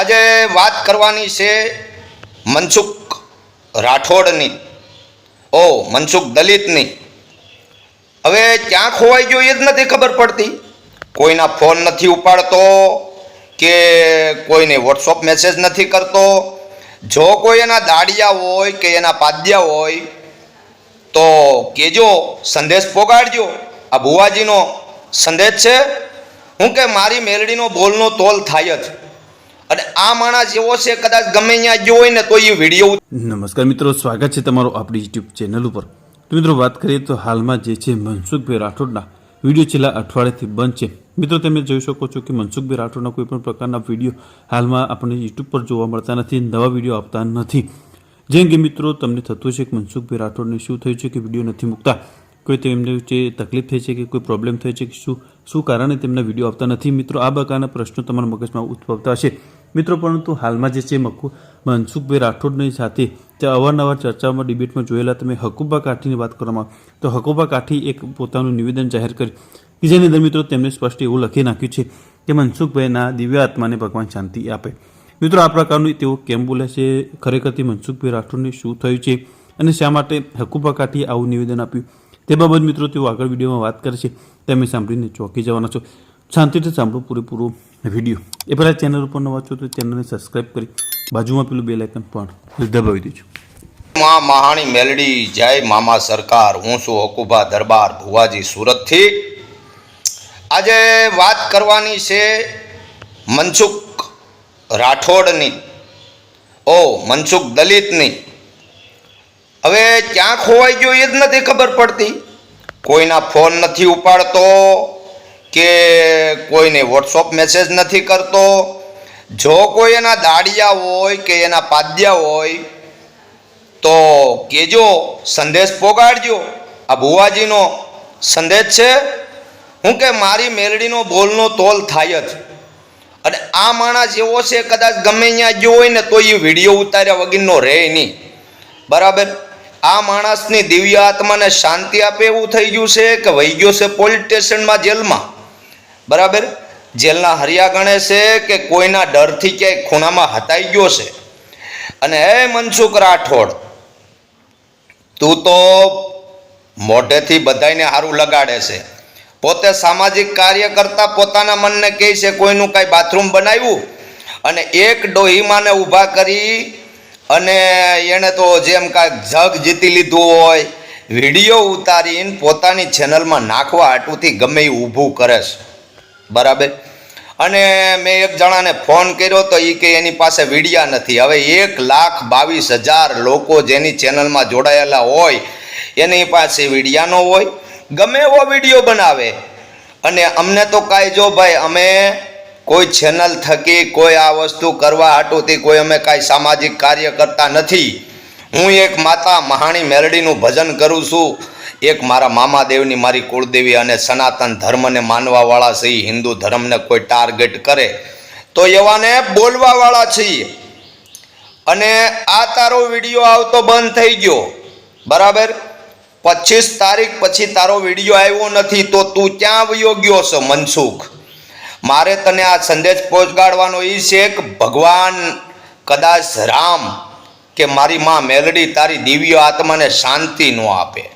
આજે વાત કરવાની છે મનસુખ રાઠોડની. ઓ, મનસુખ દલિતની. હવે ક્યાં ખોવાઈ ગયો એ જ નથી ખબર પડતી. કોઈના ફોન નથી ઉપાડતો કે કોઈને વોટ્સઅપ મેસેજ નથી કરતો. જો કોઈ એના દાડિયા હોય કે એના પાદ્યા હોય, તો કેજો સંદેશ પોગાડજો. આ ભુવાજીનો સંદેશ છે. હું કે મારી મેલડીનો બોલનો તોલ થાય જ. અને આ માણસ એવો છે, કદાચ ગમે ત્યાં ગયો ને, તો એ વીડિયો નમસ્કાર મિત્રો, સ્વાગત છે તમારું આપણી યુટ્યુબ ચેનલ ઉપર. તો મિત્રો, વાત કરીએ તો હાલમાં જે છે મનસુખભાઈ રાઠોડના વીડિયો છેલ્લા અઠવાડિયાથી બંધ છે. મિત્રો, તમે જોઈ શકો છો કે મનસુખભાઈ રાઠોડના કોઈ પણ પ્રકારના વીડિયો હાલમાં આપણને યુટ્યુબ પર જોવા મળતા નથી, નવા વીડિયો આપતા નથી. જેમ કે મિત્રો, તમને થતું છે કે મનસુખભાઈ રાઠોડને શું થયું છે કે વીડિયો નથી મૂકતા. કોઈ તેમને જે તકલીફ થઈ છે કે કોઈ પ્રોબ્લેમ થઈ છે કે શું શું કારણે તેમના વીડિયો આપતા નથી? મિત્રો, આ પ્રકારના પ્રશ્નો તમારા મગજમાં ઉદ્ભવતા હશે. મિત્રો, પરંતુ હાલમાં જે છે, મકુ, મનસુખભાઈ રાઠોડની સાથે તે અવારનવાર ચર્ચામાં ડિબેટમાં જોયેલા તમે હકુબા કાઠીની વાત કરવામાં તો હકુબા કાઠી એક પોતાનું નિવેદન જાહેર કર્યું કે જેની અંદર, મિત્રો, તેમણે સ્પષ્ટ એવું લખી નાખ્યું છે કે મનસુખભાઈના દિવ્ય આત્માને ભગવાન શાંતિ આપે. મિત્રો, આ પ્રકારનું તેઓ કેમ બોલે છે? ખરેખરથી મનસુખભાઈ રાઠોડને શું થયું છે? અને શા માટે હકુબા કાઠીએ આવું નિવેદન આપ્યું? તે બાબત મિત્રો તેઓ આગળ વિડીયોમાં વાત કરે છે. તમે સાંભળીને ચોંકી જવાના છો. શાંતિથી સાંભળો પૂરેપૂરો વીડિયો. એ પહેલાં ચેનલ ઉપર નવા છો તો ચેનલને સબસ્ક્રાઈબ કરી બાજુમાં પેલું બે લાઇકન પણ દબાવી દેજો. માં મહાણી મેલડી, જય મામા સરકાર, હું છું હકુભા દરબાર, ભુવાજી સુરતથી. આજે વાત કરવાની છે મનસુખ રાઠોડની. ઓ, મનસુખ દલિતની. હવે ક્યાં ખોવાઈ ગયો એ જ નથી ખબર પડતી. કોઈના ફોન નથી ઉપાડતો કે કોઈને વોટ્સઅપ મેસેજ નથી કરતો. જો કોઈ એના દાડિયા હોય કે એના પાદ્યા હોય, તો કેજો સંદેશ પોગાડજો. આ ભુવાજીનો સંદેશ છે. હું કે મારી મેલડીનો બોલનો તોલ થાય જ. અને આ માણસ એવો છે, કદાચ ગમે ત્યાં ગયો હોય ને તો એ વીડિયો ઉતાર્યા વગરનો રહે નહીં. બરાબર? આ માણસની દિવ્ય આત્માને શાંતિ આપે એવું થઈ ગયું છે કે વહી ગયો છે પોલીસ સ્ટેશનમાં જેલમાં? બરાબર? જેલના હરિયા ગણે છે કે કોઈના ડરથી ક્યાંય ખૂણામાં હતાઈ ગયો છે. અને હે મનસુખ રાઠોડ, તું તો મોઢેથી બધાને સારું લગાડે છે. પોતે સામાજિક કાર્ય કરતા પોતાના મનને કહે છે કોઈનું કાંઈ બાથરૂમ બનાવ્યું? અને એક ડોહીમાને ઊભા કરી અને એણે તો જેમ કાંઈક જગ જીતી લીધું હોય, વીડિયો ઉતારીને પોતાની ચેનલમાં નાખવા આટુંથી ગમે એ ઊભું કરે છે. બરાબર? અને મેં એક જણાને ફોન કર્યો તો એ કે એની પાસે વિડીયા નથી. હવે એક લાખ બાવીસ હજાર લોકો જેની ચેનલમાં જોડાયેલા હોય, એની પાસે વિડીયા ન હોય. ગમે એવો વીડિયો બનાવે. અને અમને તો કાંઈ જો ભાઈ, અમે કોઈ ચેનલ થકી કોઈ આ વસ્તુ કરવા હાટુથી કોઈ અમે કાંઈ સામાજિક કાર્ય કરતા નથી. હું એક માતા મહાણી મેરડીનું ભજન કરું છું. એક મારા મામાદેવની, મારી કુળદેવી અને સનાતન ધર્મને માનવાવાળા છે હિન્દુ ધર્મને કોઈ ટાર્ગેટ કરે. તો એવાને બોલવાવાળા છીએ. અને આ તારો વીડિયો આવતો બંધ થઈ ગયો. બરાબર? પચીસ તારીખ પછી તારો વીડિયો આવ્યો નથી, તો તું ક્યાં વયો ગયો છો, મનસુખ? મારે તને આ સંદેશ પહોંચાડવાનો એ છે કે ભગવાન કદાચ રામ કે મારી માં મેલડી તારી દિવ્ય આત્માને શાંતિ ન આપે.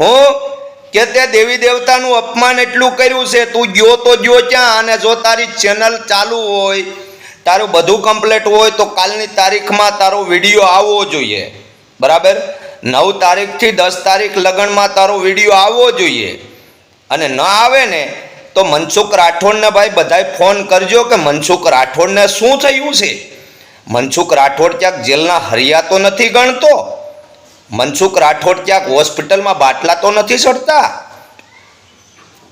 હું કે તે દેવી દેવતાનું અપમાન એટલું કર્યું છે, તું ગયો તો ગયો ક્યાં? અને જો તારી ચેનલ ચાલુ હોય, તારું બધું કમ્પ્લીટ હોય, તો કાલની તારીખમાં તારો વીડિયો આવવો જોઈએ. બરાબર? નવ તારીખથી દસ તારીખ લગ્નમાં તારો વીડિયો આવવો જોઈએ. અને ન આવે ને તો મનસુખ રાઠોડને ભાઈ બધાય ફોન કરજો કે મનસુખ રાઠોડને શું થયું છે? મનસુખ રાઠોડ ક્યાંક જેલના હરિયા તો નથી ગણતો. મનસુખ રાઠોડ ક્યાંક હોસ્પિટલમાં બાટલા તો નથી ચડતા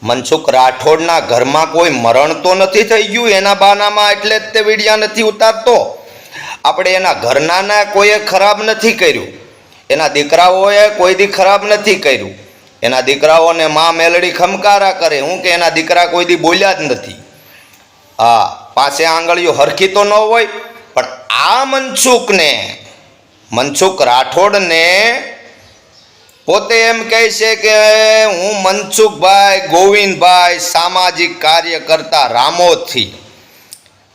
મનસુખ રાઠોડના ઘરમાં કોઈ મરણ તો નથી થઈ ગયું એના બાનામાં એટલે જ તે વિડિયા નથી ઉતારતો. આપણે એના ઘરનાના કોઈએ ખરાબ નથી કર્યું. એના દીકરાઓએ કોઈ દી ખરાબ નથી કર્યું. એના દીકરાઓને મા મેલડી ખમકારા કરે. હું કે એના દીકરા કોઈ દી બોલ્યા જ નથી. હા, પાસે આંગળીઓ હરખી તો ન હોય, પણ આ મનસુખને, મનસુખ રાઠોડને પોતે એમ કહે છે કે હું મનસુખભાઈ, ગોવિંદભાઈ સામાજિક કાર્ય કરતા રામોદથી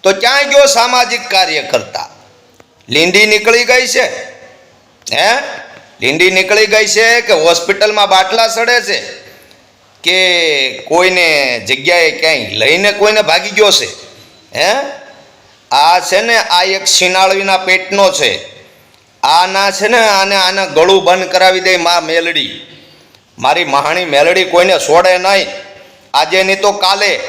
તો ક્યાંય ગયો સામાજિક કાર્ય કરતા? લીંડી નીકળી ગઈ છે? હે? લીંડી નીકળી ગઈ છે કે હોસ્પિટલમાં બાટલા સડે છે કે કોઈને જગ્યાએ ક્યાંય લઈને કોઈને ભાગી ગયો છે? હે? આ છે ને આ એક શિનાળવીના પેટનો છે. આના છે ને આને આને ગળું બંધ કરાવી દે મા મેલડી. મારી મહાણી મેલડી કોઈને છોડે નહીં. આજે નહીં તો કાલે.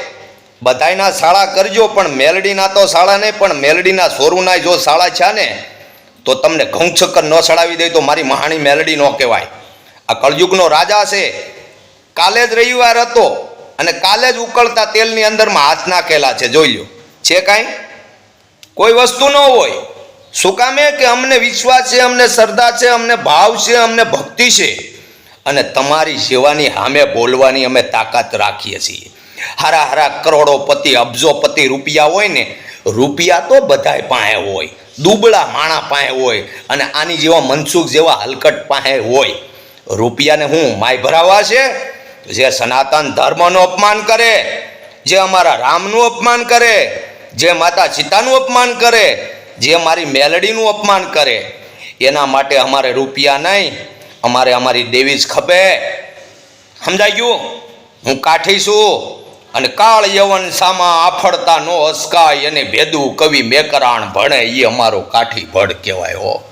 બધાયના શાળા કરજો, પણ મેલડીના તો શાળા નહીં, પણ મેલડીના સોરુના જો શાળા છે ને તો તમને ઘઉં ચક્કર ન ચડાવી દે તો મારી મહાણી મેલડી ન કહેવાય. આ કળયુગનો રાજા છે. કાલે જ રવિવાર હતો અને કાલે જ ઉકળતા તેલની અંદરમાં હાથ નાખેલા છે. જોઈ લો છે કાંઈ? કોઈ વસ્તુ ન હોય. શું કામે? કે અમને વિશ્વાસ છે, અમને શ્રદ્ધા છે, અમને ભાવ છે, અમને ભક્તિ છે. અને તમારી સેવાની સામે બોલવાની અમે તાકાત રાખીએ છીએ. હારા હારા કરોડોપતિ, અબજોપતિ રૂપિયા હોય ને, રૂપિયા તો બધાય પાસે હોય. દુબળા માણા પાસે હોય અને આની જેવા મનસુખ જેવા હલકટ પાસે હોય. રૂપિયાને હું માય ભરાવા છે? જે સનાતન ધર્મનું અપમાન કરે, જે અમારા રામનું અપમાન કરે, જે માતા સીતાનું અપમાન કરે, જે મારી મેલડીનું અપમાન કરે, એના માટે અમારે રૂપિયા નહીં, અમારે અમારી દેવી જ ખપે. સમજાઈ ગયું? હું કાઠી છું. અને કાળ યવન સામા આફળતા નો હસકાય અને ભેદું કવિ મેકરાણ ભણે એ અમારો કાઠી ભડ કહેવાય હો.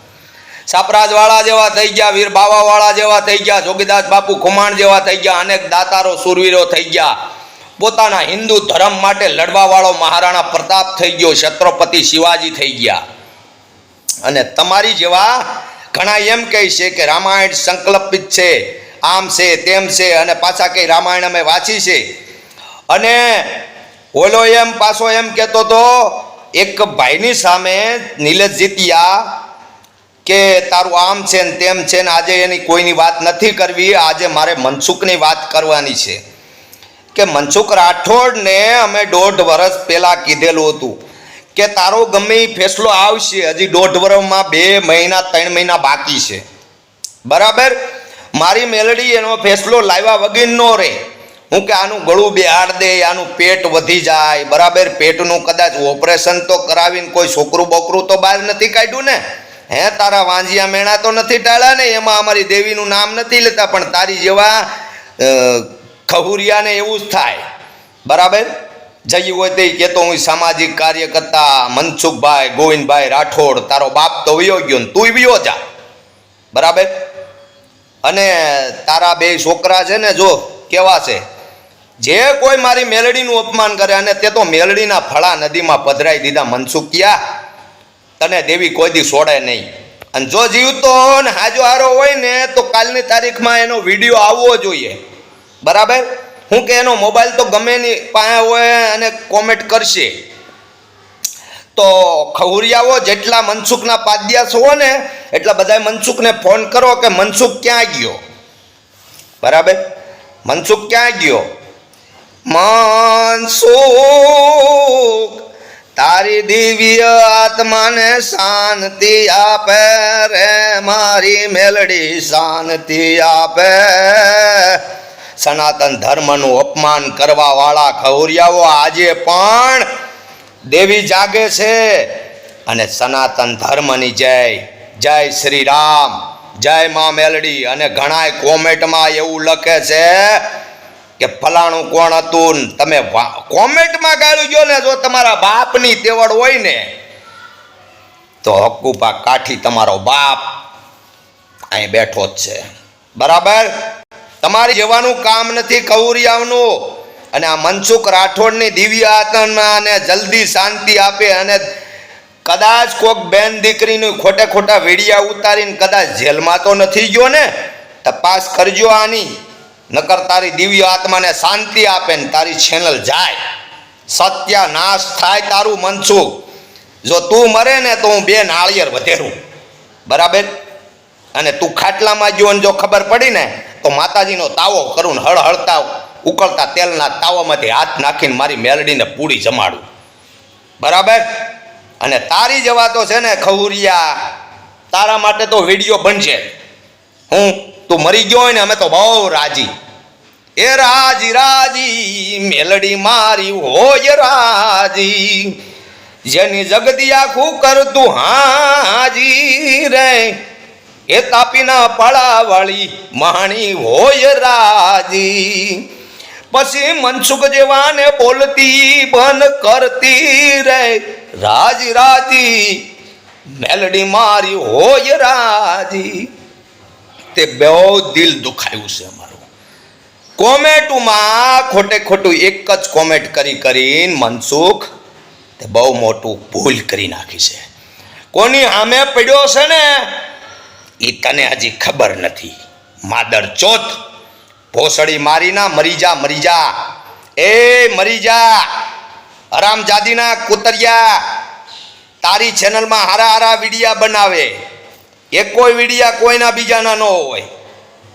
સાપરાજવાળા જેવા થઈ ગયા, વીર બાવાવાળા જેવા થઈ ગયા, જોગીદાસ બાપુ ખુમાણ જેવા થઈ ગયા, અનેક દાતારો સુરવીરો થઈ ગયા. પોતાના હિન્દુ ધર્મ માટે લડવાવાળો મહારાણા પ્રતાપ થઈ ગયો, છત્રપતિ શિવાજી થઈ ગયા. અને તમારી જેવા ઘણા એમ કહે છે કે રામાયણ સંકલ્પિત છે, આમ છે તેમ છે અને પાછા કંઈ રામાયણ અમે વાંચી છે. અને ઓલો એમ, પાછો એમ કહેતો તો એક ભાઈની સામે નીલેશ જીતિયા કે તારું આમ છે ને તેમ છે ને આજે એની કોઈની વાત નથી કરવી, આજે મારે મનસુખની વાત કરવાની છે. કે મનસુખ રાઠોડને અમે દોઢ વર્ષ પહેલાં કીધેલું હતું કે તારો ગમે ફેસલો આવશે, હજી દોઢ વર્ષમાં બે મહિના, ત્રણ મહિના બાકી છે. બરાબર? મારી મેલડી એનો ફેસલો લાવ્યા વગર નો રહે. હું કે આનું ગળું બેહાડ દે, આનું પેટ વધી જાય. બરાબર, પેટનું કદાચ ઓપરેશન તો કરાવીને કોઈ છોકરું બોકરું તો બહાર નથી કાઢ્યું ને? હે, તારા વાંજિયા મેણા તો નથી ટાળ્યા ને? એમાં અમારી દેવીનું નામ નથી લેતા, પણ તારી જેવા ખહુરિયાને એવું જ થાય. બરાબર? જઈ હોય તે કહેતો હું સામાજિક કાર્યકર્તા મનસુખભાઈ, ગોવિંદભાઈ રાઠોડ, તારો બાપ તો વયો ગયો ને તું વયો જા. બરાબર? અને તારા બે છોકરા છે ને, જો કેવા છે? જે કોઈ મારી મેલડીનું અપમાન કરે અને તે તો મેલડીના ફળા નદીમાં પધરાઈ દીધા મનસુખિયા, તને દેવી કોઈ દી છોડે નહીં. અને જો જીવતો ને હાજો હારો હોય ને, તો કાલની તારીખમાં એનો વીડિયો આવવો જોઈએ. બરાબર? હું કે એનો મોબાઈલ તો ગમે ની પાસે હોય અને કોમેન્ટ કરશે. તો ખહુરિયાઓ જેટલા મનસુખના પાદ્યાસ હો ને, એટલા બધા મનસુખને ફોન કરો કે મનસુખ ક્યાં ગયો? બરાબર? મનસુખ ક્યાં ગયો? મનસુખ તારી દિવ્ય આત્માને શાંતિ આપે રે, મારી મેલડી શાંતિ આપે. સનાતન ધર્મનું અપમાન કરવા વાળા ખવરિયાઓ આજે પણ દેવી જાગે છે. અને સનાતન ધર્મની જય જય શ્રી રામ, જય મા મેલડી. અને ઘણાય કોમેન્ટમાં એવું લખે છે કે ફલાણું કોણ હતું તમે કોમેન્ટમાં ગાળ્યું જો ને જો તમારા બાપની તેવડ હોય ને, તો હક્કુપા કાઠી તમારો બાપ અહીં બેઠો જ છે. બરાબર? તમારે જવાનું કામ નથી કૌરિયાવનું અને આ મનસુખ રાઠોડની દિવ્ય આત્માને જલ્દી શાંતિ આપે અને કદાચ કોક બેન દીકરીનું ખોટા ખોટા વેડિયા ઉતારીને કદાચ જેલમાં તો નથી ગયો ને, તપાસ કરજો આની. નકર તારી દિવ્ય આત્માને શાંતિ આપે ને તારી ચેનલ જાય. સત્યાનાશ થાય તારું મનસુખ જો તું મરે ને તો હું બે નાળિયેર વધેરું બરાબર? અને તું ખાટલામાં જો ને જો ખબર પડી ને, તો માતાજીનો તાવો કરું હળહળતા ઉકળતા તેલના તાવામાંથી હાથ નાખીને મારી મેલડીને પૂરી જમાડું. બરાબર? અને તારી જવા તો છે ને ખવુરિયા તારા માટે તો વીડિયો બનશે. હું તું મરી ગયો હોય ને અમે તો બહુ રાજી. એ રાજી રાજી, મેલડી મારી હોય રાજી. જેની જગદી આખું કરતું હાજી રે. એ તાપીના પાળાવાળી માણી હોય રાજી. પછી મનસુખ જેવાને બોલતી બન કરતી રે. રાજી રાજી, મેલડી મારી હોય રાજી. તે બહુ દિલ દુખાયું છે અમારું. કોમેન્ટમાં ખોટે ખોટું એક જ કોમેન્ટ કરી કરીને મનસુખ તે બહુ મોટું ભૂલ કરી નાખી છે. કોની સામે પડ્યો છે ને એ તને હજી ખબર નથી. માદર ચોથ, ભોસડી મારીના મરી જા મરી એ મરી જા હરામજાદીના કુતરિયા, તારી ચેનલમાં હારા હારા વિડિયા બનાવે. એ કોઈ વિડિયા કોઈના બીજાના ન હોય.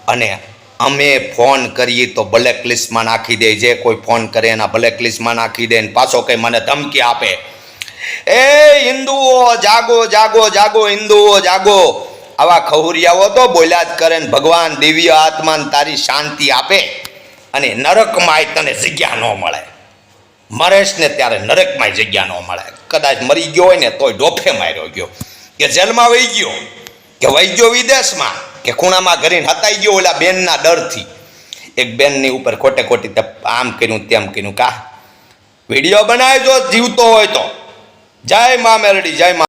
અને અમે ફોન કરીએ તો બ્લેક લિસ્ટમાં નાખી દે, જે કોઈ ફોન કરે એના બ્લેક લિસ્ટમાં નાખી દે ને પાછો કંઈ મને ધમકી આપે. એ હિન્દુઓ, જાગો જાગો જાગો હિન્દુઓ, જાગો. આવા ખહુરિયાઓ તો બોલ્યા જ કરે ને ભગવાન દિવ્ય આત્માને તારી શાંતિ આપે અને નરકમાંય તને જગ્યા ન મળે. મરેશ ને ત્યારે નરકમાંય જગ્યા ન મળે. કદાચ મરી ગયો હોય ને તોય ડોફે માર્યો ગયો. કે જેલમાં વહી ગયો. કે વહી ગયો વિદેશમાં, કે ખૂણામાં ઘરીને હતાઈ ગયો ઓલા બેનના ડરથી. એક બેનની ઉપર ખોટે ખોટી આમ કર્યું, તેમ કર્યું. કા? વીડિયો બનાવજો, જીવતો હોય તો. જય મા મેરડી, જય મા